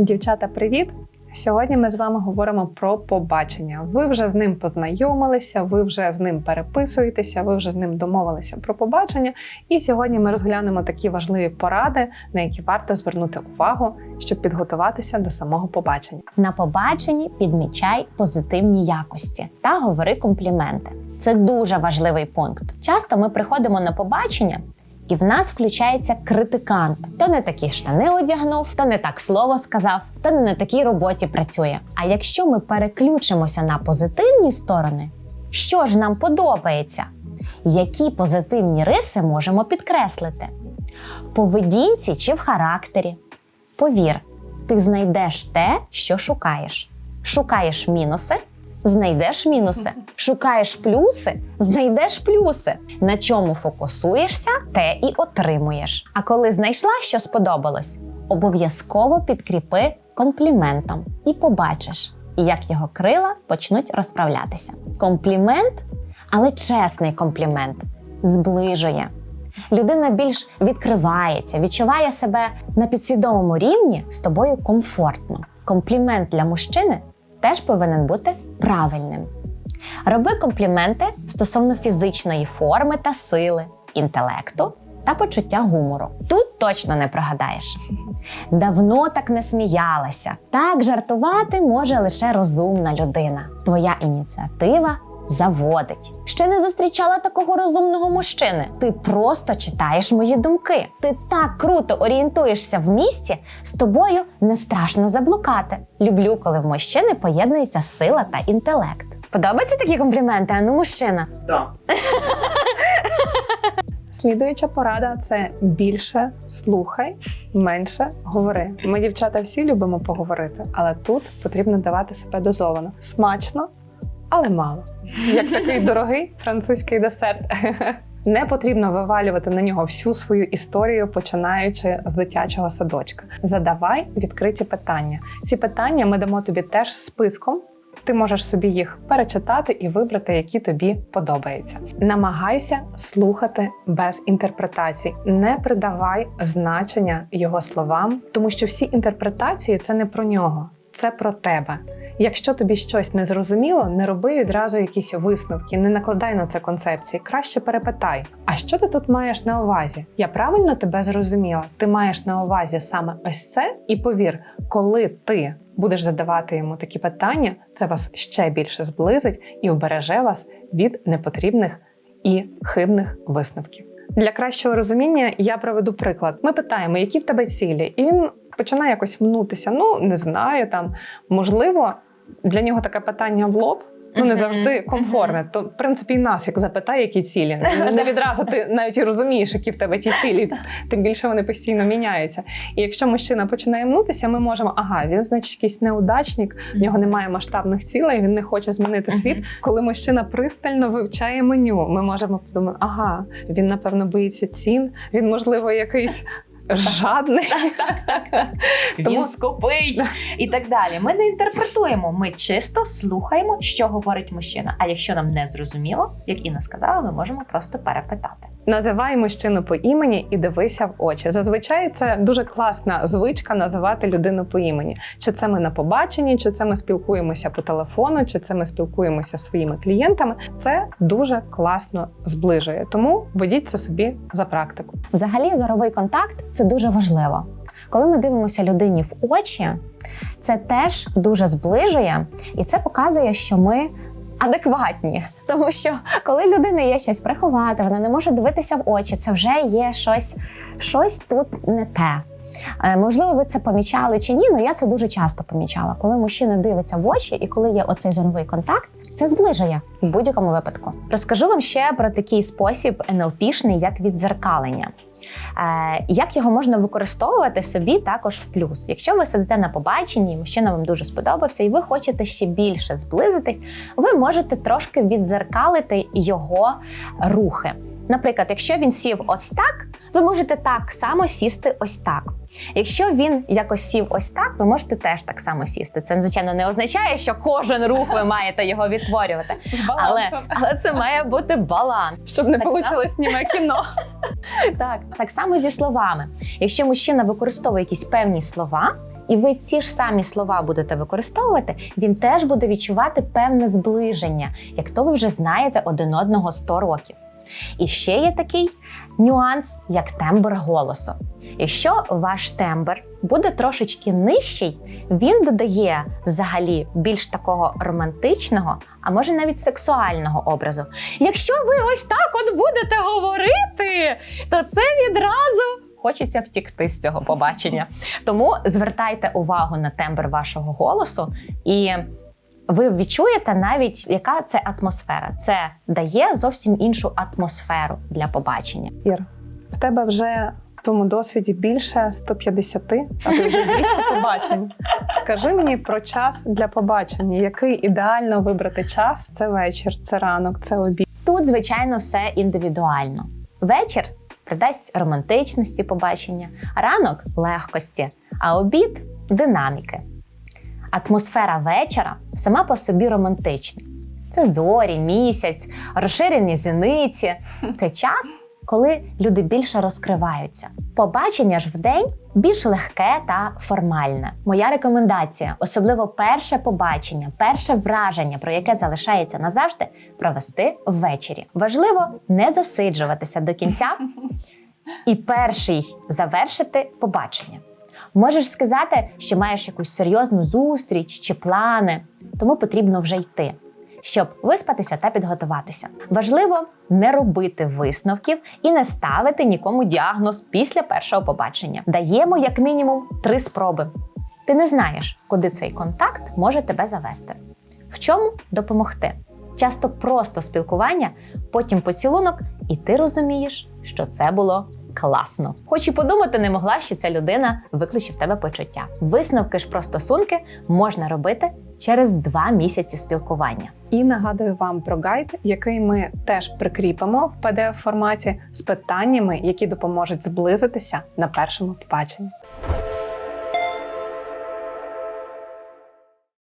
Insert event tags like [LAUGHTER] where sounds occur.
Дівчата, привіт! Сьогодні ми з вами говоримо про побачення. Ви вже з ним познайомилися, ви вже з ним переписуєтеся, ви вже з ним домовилися про побачення. І сьогодні ми розглянемо такі важливі поради, на які варто звернути увагу, щоб підготуватися до самого побачення. На побаченні підмічай позитивні якості та говори компліменти. Це дуже важливий пункт. Часто ми приходимо на побачення. І в нас включається критикант. То не такі штани одягнув, то не так слово сказав, то не на такій роботі працює. А якщо ми переключимося на позитивні сторони, що ж нам подобається? Які позитивні риси можемо підкреслити? Поведінці чи в характері? Повір, ти знайдеш те, що шукаєш. Шукаєш мінуси, знайдеш мінуси. Шукаєш плюси, знайдеш плюси. На чому фокусуєшся, те і отримуєш. А коли знайшла, що сподобалось, обов'язково підкріпи компліментом і побачиш, як його крила почнуть розправлятися. Комплімент, але чесний комплімент, зближує. Людина більш відкривається, відчуває себе на підсвідомому рівні з тобою комфортно. Комплімент для мужчини теж повинен бути правильним. Роби компліменти стосовно фізичної форми та сили, інтелекту та почуття гумору. Тут точно не прогадаєш. Давно так не сміялася. Так жартувати може лише розумна людина. Твоя ініціатива заводить. Ще не зустрічала такого розумного мужчини. Ти просто читаєш мої думки. Ти так круто орієнтуєшся в місті, з тобою не страшно заблукати. Люблю, коли в мужчини поєднується сила та інтелект. Подобаються такі компліменти? А ну, мужчина. Так. [LAUGHS] Слідуюча порада це більше слухай, менше говори. Ми, дівчата, всі любимо поговорити, але тут потрібно давати себе дозовано. Смачно, але мало. Як такий дорогий французький десерт. [LAUGHS] Не потрібно вивалювати на нього всю свою історію, починаючи з дитячого садочка. Задавай відкриті питання. Ці питання ми дамо тобі теж списком. Ти можеш собі їх перечитати і вибрати, які тобі подобаються. Намагайся слухати без інтерпретацій, не придавай значення його словам, тому що всі інтерпретації це не про нього, це про тебе. Якщо тобі щось не зрозуміло, не роби відразу якісь висновки, не накладай на це концепції. Краще перепитай. А що ти тут маєш на увазі? Я правильно тебе зрозуміла? Ти маєш на увазі саме ось це, і повір, коли ти будеш задавати йому такі питання, це вас ще більше зблизить і вбереже вас від непотрібних і хибних висновків. Для кращого розуміння я проведу приклад. Ми питаємо, які в тебе цілі, і він починає якось мнутися. Ну не знаю, там можливо для нього таке питання в лоб. Ну, не завжди комфортне. То, в принципі, і нас, як запитає, які цілі. [LAUGHS] Не відразу ти навіть і розумієш, які в тебе ті цілі, тим більше вони постійно міняються. І якщо мужчина починає мнутися, ми можемо, ага, він, значить, якийсь неудачник, в нього немає масштабних цілей, він не хоче змінити світ. Коли мужчина пристально вивчає меню, ми можемо подумати, ага, він напевно боїться цін, він, можливо, якийсь жадний. Тому- Він скупий і так далі. Ми не інтерпретуємо, ми чисто слухаємо, що говорить мужчина. А якщо нам не зрозуміло, як Інна сказала, ми можемо просто перепитати. Називай мужчину по імені і дивися в очі. Зазвичай це дуже класна звичка називати людину по імені. Чи це ми на побаченні, чи це ми спілкуємося по телефону, чи це ми спілкуємося зі своїми клієнтами. Це дуже класно зближує. Тому ведіть це собі за практику. Взагалі, зоровий контакт це дуже важливо. Коли ми дивимося людині в очі, це теж дуже зближує, і це показує, що ми. Адекватні, тому що коли людина є щось приховати, вона не може дивитися в очі, це вже є щось, щось тут не те. Е, Можливо, ви це помічали чи ні, але я це дуже часто помічала. Коли мужчина дивиться в очі і коли є оцей зоровий контакт, це зближує в будь-якому випадку. Розкажу вам ще про такий спосіб НЛПшний, як відзеркалення. Е, Як його можна використовувати собі також в плюс? Якщо ви сидите на побаченні, мужчина вам дуже сподобався, і ви хочете ще більше зблизитись, ви можете трошки відзеркалити його рухи. Наприклад, якщо він сів ось так, ви можете так само сісти ось так. Якщо він якось сів ось так, ви можете теж так само сісти. Це звичайно не означає, що кожен рух ви маєте його відтворювати, [LAUGHS] З але, але це має бути баланс. щоб не вийшло сніме кіно. [LAUGHS] Так, так само зі словами. Якщо мужчина використовує якісь певні слова, і ви ці ж самі слова будете використовувати, він теж буде відчувати певне зближення, як то ви вже знаєте один одного 100 років. І ще є такий нюанс, як тембр голосу. Якщо ваш тембр буде трошечки нижчий, він додає взагалі більш такого романтичного, а може навіть сексуального образу. Якщо ви ось так от будете говорити, то це відразу хочеться втікти з цього побачення. Тому звертайте увагу на тембр вашого голосу і. Ви відчуєте навіть, яка це атмосфера. Це дає зовсім іншу атмосферу для побачення. Ір, в тебе вже в твоєму досвіді більше 150, а ти вже 200 побачень. Скажи мені про час для побачення. Який ідеально вибрати час? Це вечір, це ранок, це обід. Тут, звичайно, все індивідуально. Вечір придасть романтичності побачення, ранок легкості, а обід динаміки. Атмосфера вечора сама по собі романтична. Це зорі, місяць, розширені зіниці. Це час, коли люди більше розкриваються. Побачення ж вдень більш легке та формальне. Моя рекомендація, особливо перше побачення, перше враження, про яке залишається назавжди, провести ввечері. Важливо не засиджуватися до кінця і перший завершити побачення. Можеш сказати, що маєш якусь серйозну зустріч чи плани, тому потрібно вже йти, щоб виспатися та підготуватися. Важливо не робити висновків і не ставити нікому діагноз після першого побачення. Даємо як мінімум три спроби. Ти не знаєш, куди цей контакт може тебе завести. В чому допомогти? Часто просто спілкування, потім поцілунок, і ти розумієш, що це було класно. Хоч і подумати не могла, що ця людина викличе в тебе почуття. Висновки ж про стосунки можна робити через два місяці спілкування. І нагадую вам про гайд, який ми теж прикріпимо в pdf форматі з питаннями, які допоможуть зблизитися на першому побаченні.